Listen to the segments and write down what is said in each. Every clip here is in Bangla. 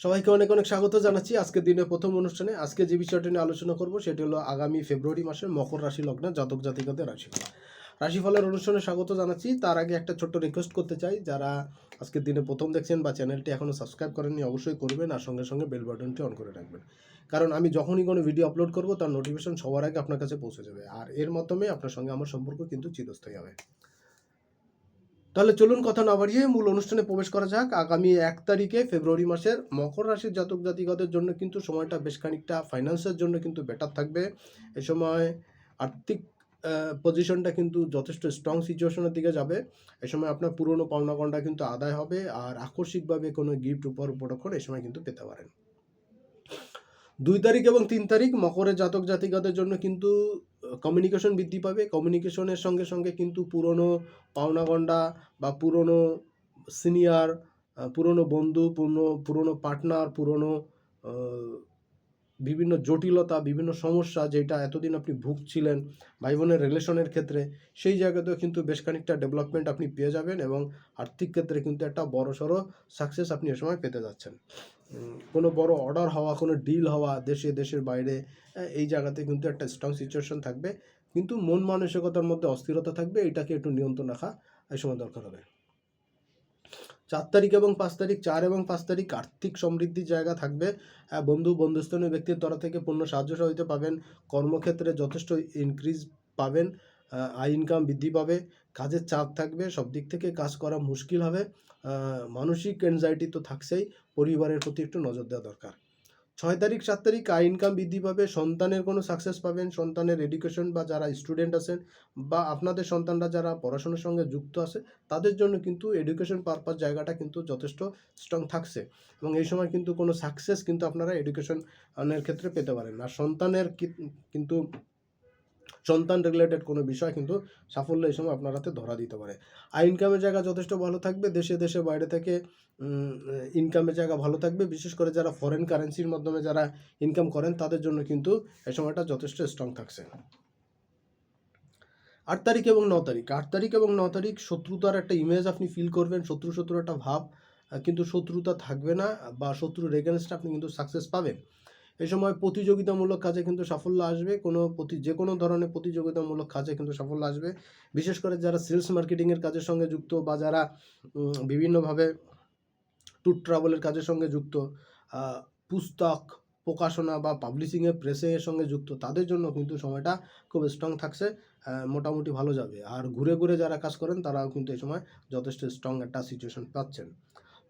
সবাইকে অনেক অনেক স্বাগত জানাচ্ছি আজকের দিনের প্রথম অনুষ্ঠানে। আজকে যে বিষয়টি নিয়ে আলোচনা করব সেটি হলো আগামী ফেব্রুয়ারি মাসের মকর রাশি লগ্নে, জাতক জাতিকাদের রাশিফল। রাশিফলের অনুষ্ঠানে স্বাগত জানাচ্ছি। তার আগে একটা ছোট্ট রিকোয়েস্ট করতে চাই। যারা আজকের দিনে প্রথম দেখছেন বা চ্যানেলটি এখনও সাবস্ক্রাইব করেননি, অবশ্যই করবেন আর সঙ্গে সঙ্গে বেল বাটনটি অন করে রাখবেন। কারণ আমি যখনই কোনো ভিডিও আপলোড করব, তার নোটিফিকেশন সবার আগে আপনার কাছে পৌঁছে যাবে। আর এর মাধ্যমে আপনার সঙ্গে আমার সম্পর্ক কিন্তু চিরস্থায়ী হবে। তাহলে চলুন কথা না বাড়িয়ে মূল অনুষ্ঠানে প্রবেশ করা যাক। আগামী এক তারিখে ফেব্রুয়ারি মাসের মকর রাশির জাতক জাতিকাদের জন্য কিন্তু সময়টা বেশ খানিকটা ফাইন্যান্সের জন্য কিন্তু বেটার থাকবে। এ সময় আর্থিক পজিশনটা কিন্তু যথেষ্ট স্ট্রং সিচুয়েশনের দিকে যাবে। এ সময় আপনার পুরনো পাওনাগণটা কিন্তু আদায় হবে। আর আকস্মিকভাবে কোনো গিফট উপর উপরক্ষণ এ সময় কিন্তু পেতে পারেন। দুই তারিখ এবং তিন তারিখ মকরের জাতক জাতিকাদের জন্য কিন্তু কমিউনিকেশন বৃদ্ধি পাবে। কমিউনিকেশনের সঙ্গে সঙ্গে কিন্তু পুরনো পাওনাগণ্ডা বা পুরনো সিনিয়র পুরনো বন্ধু, পুরনো পুরনো পার্টনার পুরনো বিভিন্ন জটিলতা, বিভিন্ন সমস্যা যেটা এতদিন আপনি ভুগছিলেন ভাই বোনের রিলেশনের ক্ষেত্রে, সেই জায়গাতেও কিন্তু বেশ খানিকটা ডেভেলপমেন্ট আপনি পেয়ে যাবেন এবং আর্থিক ক্ষেত্রে কিন্তু একটা বড়সড় সাকসেস আপনি এ সময় পেতে যাচ্ছেন। কোনো বড় অর্ডার হওয়া, কোনো ডিল হওয়া দেশে, দেশের বাইরে এই জায়গাতে কিন্তু একটা স্ট্রং সিচুয়েশন থাকবে। কিন্তু মন মানসিকতার মধ্যে অস্থিরতা থাকবে, এটাকে একটু নিয়ন্ত্রণ রাখা এই সময় দরকার হবে। চার তারিখ এবং পাঁচ তারিখ, চার এবং পাঁচ তারিখ আর্থিক সমৃদ্ধির জায়গা থাকবে। বন্ধু, বন্ধুস্থানীয় ব্যক্তির তরফ থেকে পূর্ণ সাহায্য সহযোগিতা পাবেন। কর্মক্ষেত্রে যথেষ্ট ইনক্রিজ পাবেন। আয় ইনকাম বৃদ্ধি পাবে, কাজের চাপ থাকবে, সব দিক থেকে কাজ করা মুশকিল হবে। মানসিক অ্যাংজাইটি তো থাকছেই, পরিবারের প্রতি একটু নজর দেওয়া দরকার। ছয় তারিখ, সাত তারিখ আয় ইনকাম বৃদ্ধি পাবে, সন্তানের কোনো সাকসেস পাবেন, সন্তানের এডুকেশন বা যারা স্টুডেন্ট আছেন বা আপনাদের সন্তানরা যারা পড়াশোনার সঙ্গে যুক্ত আছে, তাদের জন্য কিন্তু এডুকেশন পারপাস জায়গাটা কিন্তু যথেষ্ট স্ট্রং থাকছে। এবং এই সময় কিন্তু কোনো সাকসেস কিন্তু আপনারা এডুকেশনের ক্ষেত্রে পেতে পারেন। আর সন্তানের কিন্তু সন্তান রিলেটেড কোনো বিষয় কিন্তু সাফল্য এই সময় আপনার হাতে ধরা দিতে পারে। আর ইনকামের জায়গা যথেষ্ট ভালো থাকবে, দেশে দেশে বাইরে থেকে ইনকামের জায়গা ভালো থাকবে, বিশেষ করে যারা ফরেন কারেন্সির মাধ্যমে যারা ইনকাম করেন, তাদের জন্য কিন্তু এই সময়টা যথেষ্ট স্ট্রং থাকছে। আট তারিখ এবং ন তারিখ। আট তারিখ এবং ন তারিখ শত্রুতার একটা ইমেজ আপনি ফিল করবেন, শত্রু শত্রু একটা ভাব, কিন্তু শত্রুতা থাকবে না, বা শত্রুর এগেনস্টে আপনি কিন্তু সাকসেস পাবেন। এই সময় প্রতিযোগিতামূলক কাজে কিন্তু সাফল্য আসবে। কোনো প্রতি যে কোনো ধরনের প্রতিযোগিতামূলক কাজে কিন্তু সাফল্য আসবে। বিশেষ করে যারা সেলস মার্কেটিংয়ের কাজের সঙ্গে যুক্ত বা যারা বিভিন্নভাবে ট্যুর ট্রাভেলের কাজের সঙ্গে যুক্ত পুস্তক প্রকাশনা বা পাবলিশিংয়ের প্রেসের সঙ্গে যুক্ত, তাদের জন্য কিন্তু সময়টা খুব স্ট্রং থাকছে মোটামুটি ভালো যাবে। আর ঘুরে ঘুরে যারা কাজ করেন, তারাও কিন্তু এই সময় যথেষ্ট স্ট্রং একটা সিচুয়েশন পাচ্ছেন।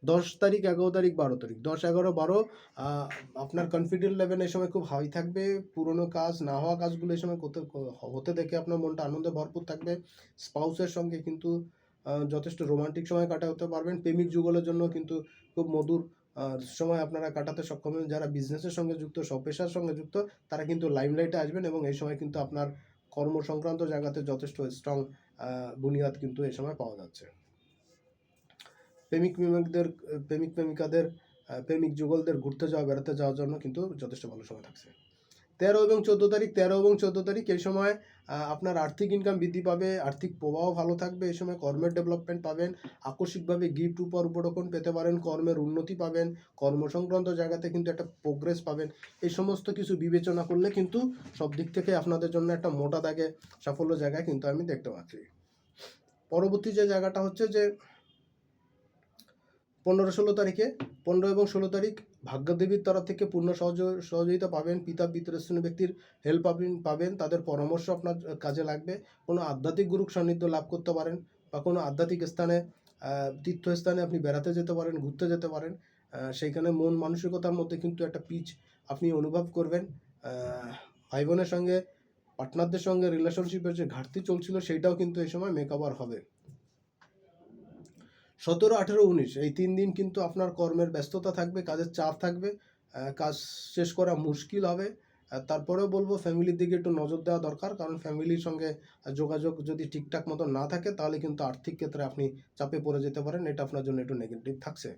দশ তারিখ, এগারো তারিখ, বারো তারিখ। দশ, এগারো, বারো আপনার কনফিডেন্ট লেভেল এই সময় খুব হাই থাকবে। পুরনো কাজ, না হওয়া কাজগুলো এই সময় করতে, হতে দেখে আপনার মনটা আনন্দে ভরপুর থাকবে। স্পাউসের সঙ্গে কিন্তু যথেষ্ট রোমান্টিক সময় কাটাতে পারবেন। প্রেমিক যুগলের জন্য কিন্তু খুব মধুর সময় আপনারা কাটাতে সক্ষম হবেন। যারা বিজনেসের সঙ্গে যুক্ত পেশার সঙ্গে যুক্ত, তারা কিন্তু লাইমলাইটে আসবেন এবং এই সময় কিন্তু আপনার কর্ম সংক্রান্ত জায়গাতে যথেষ্ট স্ট্রং বুনিয়াদ কিন্তু এই সময় পাওয়া যাচ্ছে। প্রেমিক প্রেমিকদের, প্রেমিক প্রেমিকাদের প্রেমিক যুগলদের ঘুরতে যাওয়া, বেড়াতে যাওয়ার জন্য কিন্তু যথেষ্ট ভালো সময় থাকছে। তেরো এবং চোদ্দ তারিখ, তেরো এবং চোদ্দ তারিখ এই সময় আপনার আর্থিক ইনকাম বৃদ্ধি পাবে, আর্থিক প্রবাহ ভালো থাকবে, এই সময় কর্মের ডেভেলপমেন্ট পাবেন, আকস্মিকভাবে গিফট উপর উপরোপণ পেতে পারেন, কর্মের উন্নতি পাবেন কর্ম সংক্রান্ত জায়গাতে কিন্তু একটা প্রোগ্রেস পাবেন, এই সমস্ত কিছু বিবেচনা করলে কিন্তু সব দিক থেকে আপনাদের জন্য একটা মোটা দাগে সাফল্য জায়গায় কিন্তু আমি দেখতে পাচ্ছি। পরবর্তী যে জায়গাটা হচ্ছে যে পনেরো ষোলো তারিখে, পনেরো এবং ষোলো তারিখ ভাগ্যদেবীর তরফ থেকে পূর্ণ সহযোগ সহযোগিতা পাবেন, পিতা বিতরস্থানীয় ব্যক্তির হেল্প পাবেন পাবেন, তাদের পরামর্শ আপনার কাজে লাগবে। কোনো আধ্যাত্মিক গুরুর সান্নিধ্য লাভ করতে পারেন বা কোনো আধ্যাত্মিক স্থানে তীর্থস্থানে আপনি বেড়াতে যেতে পারেন, ঘুরতে যেতে পারেন সেইখানে মন মানসিকতার মধ্যে কিন্তু একটা পিচ আপনি অনুভব করবেন। ভাই বোনের সঙ্গে পার্টনারদের সঙ্গে রিলেশনশিপের যে ঘাটতি চলছিল, সেইটাও কিন্তু এই সময় মেকআভার হবে। সতেরো, আঠেরো, উনিশ, এই তিন দিন কিন্তু আপনার কর্মের ব্যস্ততা থাকবে, কাজের চাপ থাকবে কাজ শেষ করা মুশকিল হবে। তারপরেও বলব, ফ্যামিলির দিকে একটু নজর দেওয়া দরকার, কারণ ফ্যামিলির সঙ্গে যোগাযোগ যদি ঠিকঠাক মতো না থাকে, তাহলে কিন্তু আর্থিক ক্ষেত্রে আপনি চাপে পড়ে যেতে পারেন, এটা আপনার জন্য একটু নেগেটিভ থাকছে।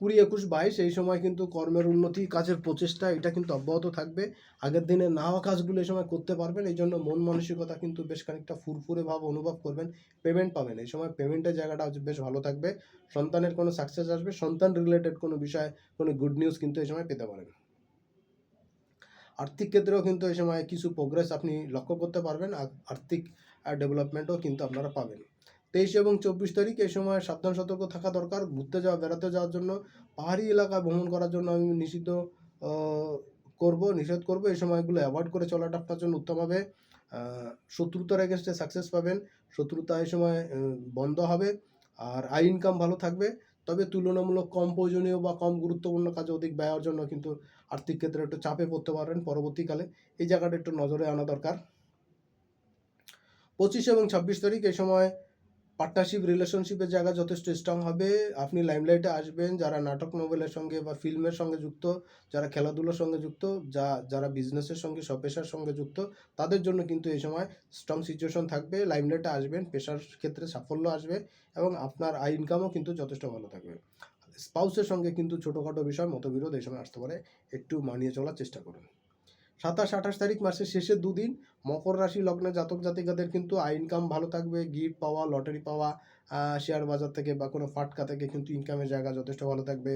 কুড়ি একুশ বাইশ, এই সময় কিন্তু কর্মের উন্নতি, কাজের প্রচেষ্টা, এটা কিন্তু অব্যাহত থাকবে। আগের দিনে না হওয়া কাজগুলো এই সময় করতে পারবেন, এই জন্য মন মানসিকতা কিন্তু বেশ খানিকটা ফুরফুরে ভাব অনুভব করবেন পেমেন্ট পাবেন। এই সময় পেমেন্টের জায়গাটা বেশ ভালো থাকবে, সন্তানের কোনো সাকসেস আসবে, সন্তান রিলেটেড কোনো বিষয়ে কোনো গুড নিউজ কিন্তু এই সময় পেতে পারেন। আর্থিক ক্ষেত্রেও কিন্তু এই সময় কিছু প্রোগ্রেস আপনি লক্ষ্য করতে পারবেন, আর আর্থিক ডেভেলপমেন্টও কিন্তু আপনারা পাবেন। তেইশ এবং চব্বিশ তারিখ এই সময় সাবধান সতর্ক থাকা দরকার, ঘুরতে যাওয়া, বেড়াতে যাওয়ার জন্য, পাহাড়ি এলাকা ভ্রমণ করার জন্য আমি নিষিদ্ধ করব, নিষেধ করব। এই সময়গুলো অ্যাভয়েড করে চলাটা আপনার জন্য উত্তম হবে। শত্রুতার এগেনস্টে সাকসেস পাবেন। শত্রুতা এই সময় বন্ধ হবে আর আই ইনকাম ভালো থাকবে। তবে তুলনামূলক কম প্রয়োজনীয় বা কম গুরুত্বপূর্ণ কাজে অধিক ব্যয়ের জন্য কিন্তু আর্থিক ক্ষেত্রে একটু চাপে পড়তে পারবেন পরবর্তীকালে। এই জায়গাটা একটু নজরে আনা দরকার। পঁচিশ এবং ছাব্বিশ তারিখ এই সময় পার্টনারশিপ রিলেশনশিপের জায়গা যথেষ্ট স্ট্রং হবে। আপনি লাইমলাইটে আসবেন, যারা নাটক নোবেলের সঙ্গে বা ফিল্মের সঙ্গে যুক্ত, যারা খেলাধুলার সঙ্গে যুক্ত, যা, যারা বিজনেসের সঙ্গে সব পেশার সঙ্গে যুক্ত, তাদের জন্য কিন্তু এই সময় স্ট্রং সিচুয়েশন থাকবে। লাইমলাইটে আসবেন, পেশার ক্ষেত্রে সাফল্য আসবে এবং আপনার আই ইনকামও কিন্তু যথেষ্ট ভালো থাকবে। স্পাউসের সঙ্গে কিন্তু ছোটোখাটো বিষয়, মতবিরোধ এই সময় আসতে পারে। একটু মানিয়ে চলার চেষ্টা করুন। সাতাশ, আঠাশ তারিখ মাসের শেষের দুদিন মকর রাশি, লগ্নে জাতক জাতিকাদের কিন্তু আই ইনকাম ভালো থাকবে, গিফট পাওয়া, লটারি পাওয়া শেয়ার বাজার থেকে বা কোনো ফাটকা থেকে কিন্তু ইনকামের জায়গা যথেষ্ট ভালো থাকবে।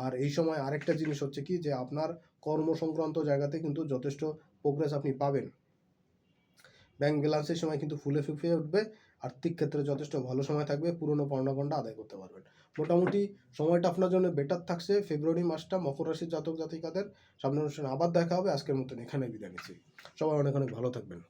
আর এই সময় আরেকটা জিনিস হচ্ছে কি যে আপনার কর্ম সংক্রান্ত জায়গাতে কিন্তু যথেষ্ট প্রোগ্রেস আপনি পাবেন। ব্যাংক ব্যালেন্সের সময় কিন্তু ফুলে ফুফে উঠবে। আর্থিক ক্ষেত্রে যথেষ্ট ভালো সময় থাকবে, পুরনো পাওনাগণ্ডা আদায় করতে পারবেন। মোটামুটি সময়টা আপনার জন্য বেটার থাকছে ফেব্রুয়ারি মাসটা মকর রাশির জাতক জাতিকাদের সামনের অনুষ্ঠানে আবার দেখা হবে, আজকের মতন এখানে বিদায় নিচ্ছি। সবাই অনেক অনেক ভালো থাকবেন।